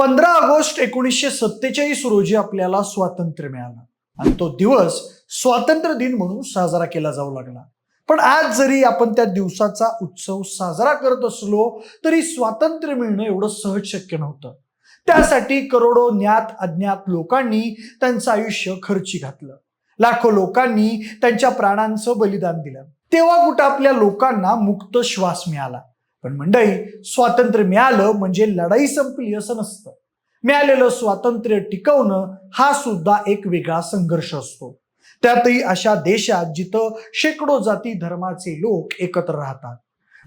पंधरा ऑगस्ट एकोणीसशे सत्तेचाळीस रोजी आपल्याला स्वातंत्र्य मिळालं. आणि तो दिवस स्वातंत्र्य दिन म्हणून साजरा केला जाऊ लागला. पण आज जरी आपण त्या दिवसाचा उत्सव साजरा करत असलो तरी स्वातंत्र्य मिळणं एवढं सहज शक्य नव्हतं. त्यासाठी करोडो ज्ञात अज्ञात लोकांनी त्यांचं आयुष्य खर्ची घातलं. लाखो लोकांनी त्यांच्या प्राणांचं बलिदान दिलं. तेव्हा कुठं आपल्या लोकांना मुक्त श्वास मिळाला. पण मंडळी स्वातंत्र्य मिळालं म्हणजे लढाई संपली असं नसतं. मिळालेलं स्वातंत्र्य टिकवणं हा सुद्धा एक वेगळा संघर्ष असतो. त्यातही अशा देशात जिथं शेकडो जाती धर्माचे लोक एकत्र राहतात.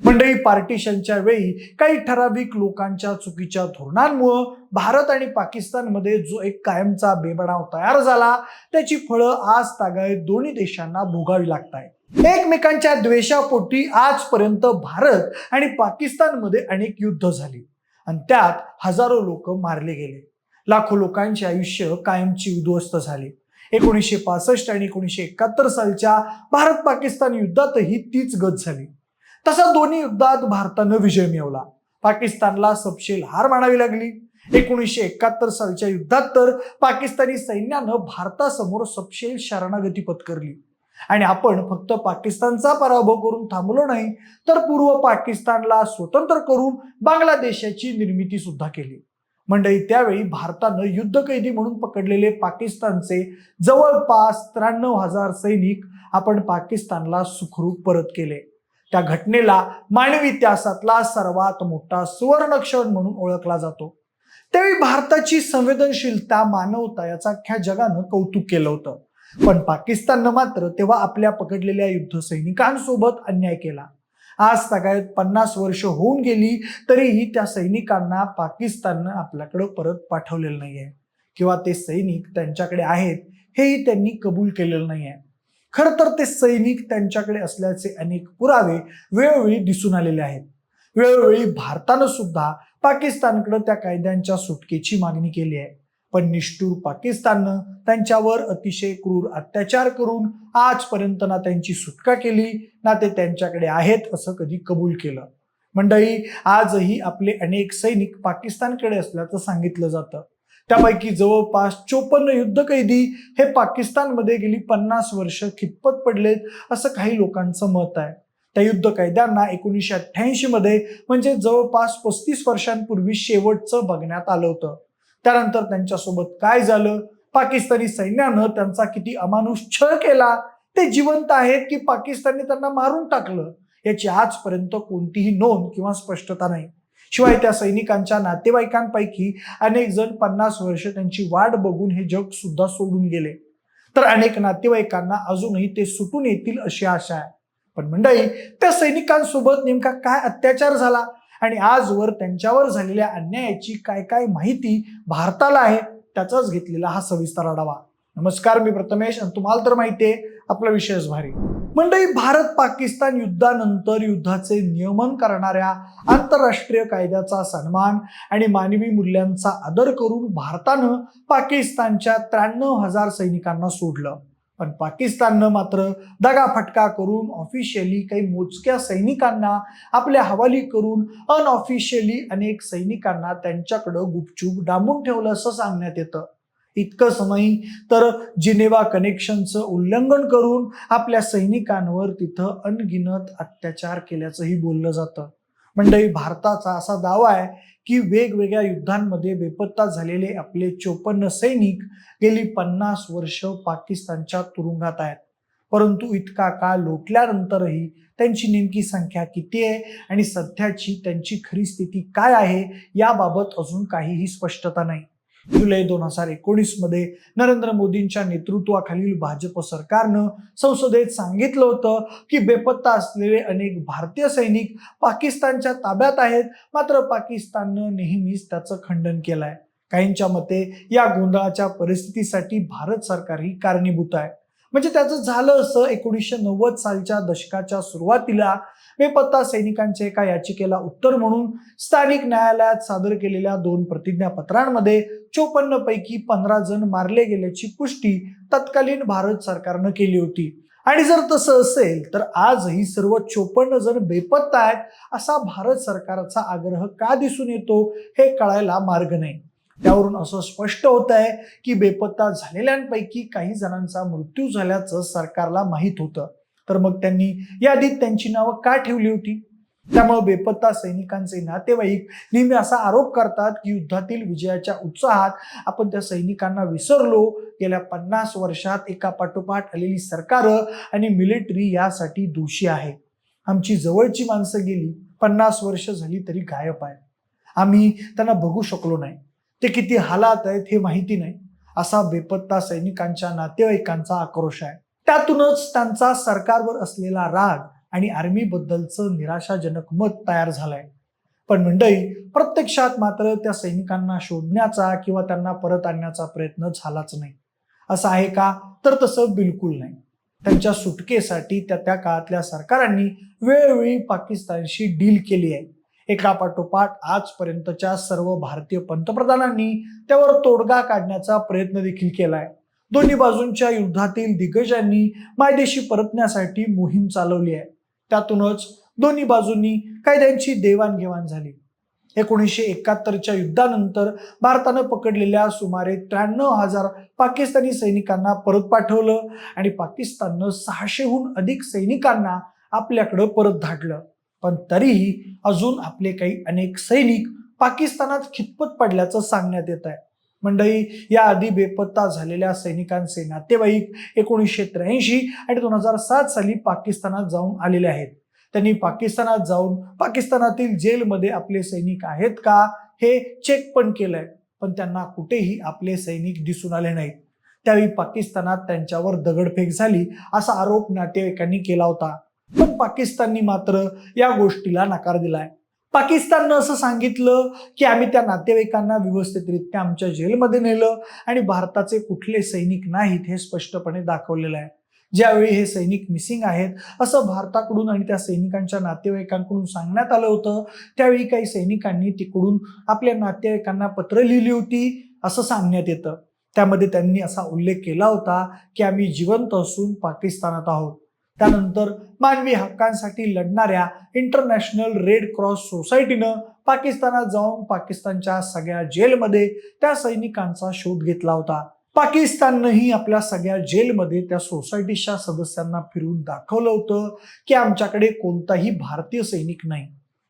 मंडळी पार्टिशनच्या वेळी काही ठराविक लोकांच्या चुकीच्या धोरणांमुळं भारत आणि पाकिस्तानमध्ये जो एक कायमचा बेबनाव तयार झाला त्याची फळं आज तागायत दोन्ही देशांना भोगावी लागत आहेत एकमेकांच्या द्वेषापोटी आजपर्यंत भारत आणि पाकिस्तानमध्ये अनेक युद्ध झाली. आणि त्यात हजारो लोक मारले गेले. लाखो लोकांचे आयुष्य कायमची उद्ध्वस्त झाली. एकोणीसशे पासष्ट आणि एकोणीसशे एकाहत्तर सालच्या भारत पाकिस्तान युद्धातही तीच गत झाली. तसा दोन्ही युद्धात भारतानं विजय मिळवला. पाकिस्तानला सपशेल हार मानावी लागली. एकोणीसशे एकाहत्तर सालच्या युद्धात तर पाकिस्तानी सैन्यानं भारतासमोर सपशेल शरणागती पत्करली. आणि आपण फक्त पाकिस्तानचा पराभव करून थांबलो नाही तर पूर्व पाकिस्तानला स्वतंत्र करून बांगलादेशाची निर्मिती सुद्धा केली. मंडळी त्यावेळी भारतानं युद्धकैदी म्हणून पकडलेले पाकिस्तानचे जवळपास त्र्याण्णव हजार सैनिक आपण पाकिस्तानला सुखरूप परत केले. त्या घटनेला मानवी इतिहासातला सर्वात मोठा सुवर्णक्षण म्हणून ओळखला जातो. त्यावेळी भारताची संवेदनशीलता मानवता याचा अख्ख्या जगानं कौतुक केलं होतं. पण पाकिस्ताननं मात्र तेव्हा आपल्या पकडलेल्या युद्ध सैनिकांसोबत अन्याय केला. आज सगळ्यात पन्नास वर्ष होऊन गेली तरीही त्या सैनिकांना पाकिस्ताननं आपल्याकडं परत पाठवलेलं नाहीये. किंवा ते सैनिक त्यांच्याकडे आहेत हेही त्यांनी कबूल केलेलं नाहीये. खरं तर ते सैनिक त्यांच्याकडे असल्याचे अनेक पुरावे वेळोवेळी दिसून आलेले आहेत. वेळोवेळी भारतानं सुद्धा पाकिस्तानकडे त्या कायद्यांच्या सुटकेची मागणी केली आहे. पण निष्ठूर पाकिस्ताननं त्यांच्यावर अतिशय क्रूर अत्याचार करून आजपर्यंत ना त्यांची सुटका केली ना ते त्यांच्याकडे आहेत असं कधी कबूल केलं. मंडळी आजही आपले अनेक सैनिक पाकिस्तानकडे असल्याचं सांगितलं जातं. त्यापैकी जवळपास चोपन्न युद्ध कैदी हे पाकिस्तानमध्ये गेली पन्नास वर्ष खितपत पडलेत असं काही लोकांचं मत आहे. त्या युद्ध कैद्यांना एकोणीसशे अठ्ठ्याऐंशी मध्ये म्हणजे जवळपास पस्तीस वर्षांपूर्वी शेवटचं बघण्यात आलं होतं. त्यानंतर त्यांच्यासोबत काय झालं? पाकिस्तानी सैन्यानं त्यांचा किती अमानुष छळ केला? ते जिवंत आहेत की पाकिस्तानने त्यांना मारून टाकलं? याची आजपर्यंत कोणतीही नोंद किंवा स्पष्टता नाही. शिवाय त्या सैनिकांच्या नातेवाईकांपैकी अनेक जण पन्नास वर्ष त्यांची वाट बघून हे जग सुद्धा सोडून गेले. तर अनेक नातेवाईकांना अजूनही ते सुटून येतील अशी आशा आहे. पण मंडळी त्या सैनिकांसोबत नेमका काय अत्याचार झाला? आणि आजवर त्यांच्यावर झालेल्या अन्यायाची काय काय माहिती भारताला आहे त्याचाच घेतलेला हा सविस्तर आढावा. नमस्कार मी प्रथमेश आणि तुम्हाला तर माहिती आहे आपला विषयच भारी. मंडळी भारत पाकिस्तान युद्धानंतर युद्धाचे नियमन करणाऱ्या आंतरराष्ट्रीय कायद्याचा सन्मान आणि मानवी मूल्यांचा आदर करून भारतानं पाकिस्तानच्या त्र्याण्णव हजार सैनिकांना सोडलं. पण पाकिस्ताननं मात्र दगाफटका करून ऑफिशियली काही मोजक्या सैनिकांना आपल्या हवाली करून अनऑफिशियली अनेक सैनिकांना त्यांच्याकडं गुपचूप डांबून ठेवलं असं सांगण्यात येतं. इतकंच नाही तर जिनेवा कनेक्शनचं उल्लंघन करून आपल्या सैनिकांवर तिथं अनगिनत अत्याचार केल्याचंही बोललं जातं. मंडळी भारताचा असा दावा आहे की वेगवेगळ्या युद्धांमध्ये बेपत्ता झालेले आपले चोपन्न सैनिक गेली पन्नास वर्ष पाकिस्तानच्या तुरुंगात आहेत. परंतु इतका काळ लोटल्यानंतरही त्यांची नेमकी संख्या किती आहे आणि सध्याची त्यांची खरी स्थिती काय आहे याबाबत अजून काहीही स्पष्टता नाही. जुलै दोन हजार एकोणीसमध्ये नरेंद्र मोदींच्या नेतृत्वाखालील भाजप सरकारनं संसदेत सांगितलं होतं की बेपत्ता असलेले अनेक भारतीय सैनिक पाकिस्तानच्या ताब्यात आहेत मात्र पाकिस्ताननं नेहमीच त्याचं खंडन केलंय. काहींच्या मते या गोंधळाच्या परिस्थितीसाठी भारत सरकार ही कारणीभूत आहे. म्हणजे त्याचं झालं असं एकोणीसशे नव्वद सालच्या दशकाच्या सुरुवातीला बेपत्ता सैनिकांच्या एका याचिकेला उत्तर म्हणून स्थानिक न्यायालयात सादर केलेल्या दोन प्रतिज्ञापत्रांमध्ये चोपन्न पैकी पंधरा जण मारले गेल्याची पुष्टी तत्कालीन भारत सरकारनं केली होती. आणि जर तसं असेल तर आजही सर्व चोपन्न जण बेपत्ता आहेत असा भारत सरकारचा आग्रह का दिसून येतो हे कळायला मार्ग नाही. त्यावरून असं स्पष्ट होत आहे की बेपत्ता झालेल्यांपैकी काही जणांचा मृत्यू झाल्याचं सरकारला माहीत होतं. तर मग त्यांनी यादीत त्यांची नावं का ठेवली होती? त्यामुळे बेपत्ता सैनिकांचे नातेवाईक नेहमी असा आरोप करतात की युद्धातील विजयाच्या उत्साहात आपण त्या सैनिकांना विसरलो. गेल्या पन्नास वर्षात एका पाठोपाठ आलेली सरकार आणि मिलिटरी यासाठी दोषी आहे. आमची जवळची माणसं गेली. पन्नास वर्ष झाली तरी गायब आहे. आम्ही त्यांना बघू शकलो नाही. ते किती हालात आहेत हे माहिती नाही. असा बेपत्ता सैनिकांच्या नातेवाईकांचा आक्रोश आहे. त्यातूनच त्यांचा सरकारवर असलेला राग आणि आर्मीबद्दलचं निराशाजनक मत तयार झालंय. पण मंडई प्रत्यक्षात मात्र त्या सैनिकांना शोधण्याचा किंवा त्यांना परत आणण्याचा प्रयत्न झालाच नाही. असं आहे का? तर तसं बिलकुल नाही. त्यांच्या सुटकेसाठी त्या त्या काळातल्या सरकारांनी वेळोवेळी पाकिस्तानशी डील केली आहे. एकापाठोपाठ आजपर्यंतच्या सर्व भारतीय पंतप्रधानांनी त्यावर तोडगा काढण्याचा प्रयत्न देखील केलाय. दोन्ही बाजूंच्या युद्धातील दिग्गजांनी मायदेशी परतण्यासाठी मोहीम चालवली आहे. त्यातूनच दोन्ही बाजूंनी कायद्यांची देवाणघेवाण झाली. एकोणीसशे एकाहत्तरच्या युद्धानंतर भारतानं पकडलेल्या सुमारे त्र्याण्णव हजार पाकिस्तानी सैनिकांना परत पाठवलं आणि पाकिस्ताननं सहाशेहून अधिक सैनिकांना आपल्याकडं परत धाडलं. पण तरीही अजून आपले काही अनेक सैनिक पाकिस्तानात खितपत पडल्याचं सांगण्यात येत आहे. मंडळी याआधी बेपत्ता झालेल्या सैनिकांचे नातेवाईक एकोणीसशे त्र्याऐंशी आणि दोन हजार सात साली पाकिस्तानात जाऊन आलेले आहेत. त्यांनी पाकिस्तानात जाऊन पाकिस्तानातील जेलमध्ये आपले सैनिक आहेत का हे चेक पण केलंय पण त्यांना कुठेही आपले सैनिक दिसून आले नाहीत. त्यावेळी पाकिस्तानात त्यांच्यावर दगडफेक झाली असा आरोप नातेवाईकांनी केला होता. पण पाकिस्ताननी मात्र या गोष्टीला नकार दिलाय. पाकिस्ताननं असं सांगितलं की आम्ही त्या नातेवाईकांना व्यवस्थितरित्या आमच्या जेलमध्ये नेलं आणि भारताचे कुठले सैनिक नाहीत हे स्पष्टपणे दाखवलेलं आहे. ज्यावेळी हे सैनिक मिसिंग आहेत असं भारताकडून आणि त्या सैनिकांच्या नातेवाईकांकडून सांगण्यात आलं होतं त्यावेळी काही सैनिकांनी तिकडून आपल्या नातेवाईकांना पत्र लिहिली होती असं सांगण्यात येतं. त्यामध्ये त्यांनी असा उल्लेख केला होता की आम्ही जिवंत असून पाकिस्तानात आहोत. त्यानंतर मानवी हक्कांसाठी लढणाऱ्या इंटरनॅशनल रेड क्रॉस सोसायटीनं पाकिस्तानात जाऊन पाकिस्तानच्या सगळ्या जेलमध्ये त्या सैनिकांचा शोध घेतला होता. पाकिस्ताननंही आपल्या सगळ्या जेलमध्ये त्या सोसायटीच्या सदस्यांना फिरून दाखवलं होतं की आमच्याकडे कोणताही भारतीय सैनिक नाही.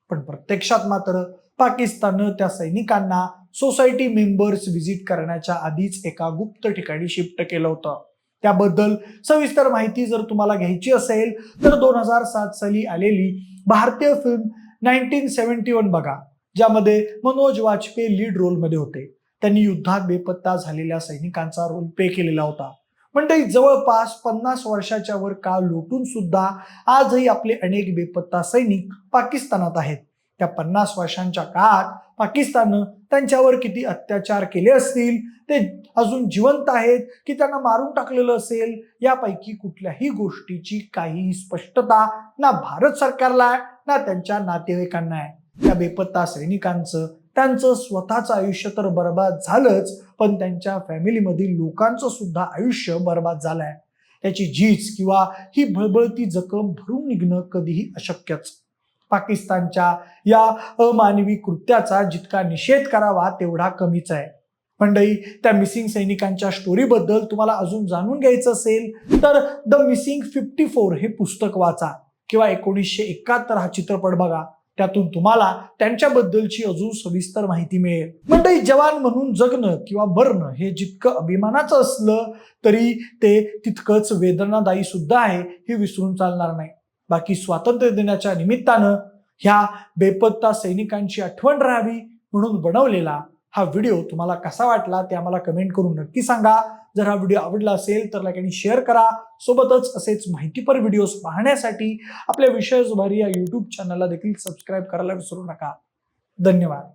पण प्रत्यक्षात मात्र पाकिस्ताननं त्या सैनिकांना सोसायटी मेंबर्स व्हिजिट करण्याच्या आधीच एका गुप्त ठिकाणी शिफ्ट केलं होतं. त्याबद्दल सविस्तर माहिती जर तुम्हाला घ्यायची असेल तर दोन हजार सात साली आलेली भारतीय फिल्म नाईन्टीन सेव्हन्टी वन बघा ज्यामध्ये मनोज वाजपेयी लीड रोलमध्ये होते. त्यांनी युद्धात बेपत्ता झालेल्या सैनिकांचा रोल प्ले केलेला होता. म्हणजे जवळपास पन्नास वर्षाच्या वर काळ लोटून सुद्धा आजही आपले अनेक बेपत्ता सैनिक पाकिस्तानात आहेत. त्या पन्नास वर्षांच्या काळात पाकिस्ताननं त्यांच्यावर किती अत्याचार केले असतील ते अजून जिवंत आहेत की त्यांना मारून टाकलेलं असेल यापैकी कुठल्याही गोष्टीची काहीही स्पष्टता ना भारत सरकारला आहे ना त्यांच्या नातेवाईकांना आहे. त्या बेपत्ता सैनिकांचं त्यांचं स्वतःचं आयुष्य तर बर्बाद झालंच पण त्यांच्या फॅमिलीमधील लोकांचं सुद्धा आयुष्य बर्बाद झालंय. त्याची झीज किंवा ही भळबळती जखम भरून निघणं कधीही अशक्यच. पाकिस्तानच्या या अमानवी कृत्याचा जितका निषेध करावा तेवढा कमीच आहे. मंडळी त्या मिसिंग सैनिकांच्या स्टोरीबद्दल तुम्हाला अजून जाणून घ्यायचं असेल तर द मिसिंग फिफ्टी फोर हे पुस्तक वाचा किंवा एकोणीसशे एकाहत्तर हा चित्रपट बघा. त्यातून तुम्हाला त्यांच्याबद्दलची अजून सविस्तर माहिती मिळेल. मंडळी जवान म्हणून जगणं किंवा मरणं हे जितकं अभिमानाचं असलं तरी ते तितकंच वेदनादायी सुद्धा आहे हे विसरून चालणार नाही. बाकी स्वातंत्र्य दिनाच्या निमित्तानं ह्या बेपत्ता सैनिकांची आठवण राहावी म्हणून बनवलेला हा व्हिडिओ तुम्हाला कसा वाटला ते आम्हाला कमेंट करून नक्की सांगा. जर हा व्हिडिओ आवडला असेल तर लाईक आणि शेअर करा. सोबतच असेच माहितीपर व्हिडिओज पाहण्यासाठी आपल्या विषय जुभारी या यूट्यूब चॅनलला देखील सबस्क्राईब करायला विसरू नका. धन्यवाद.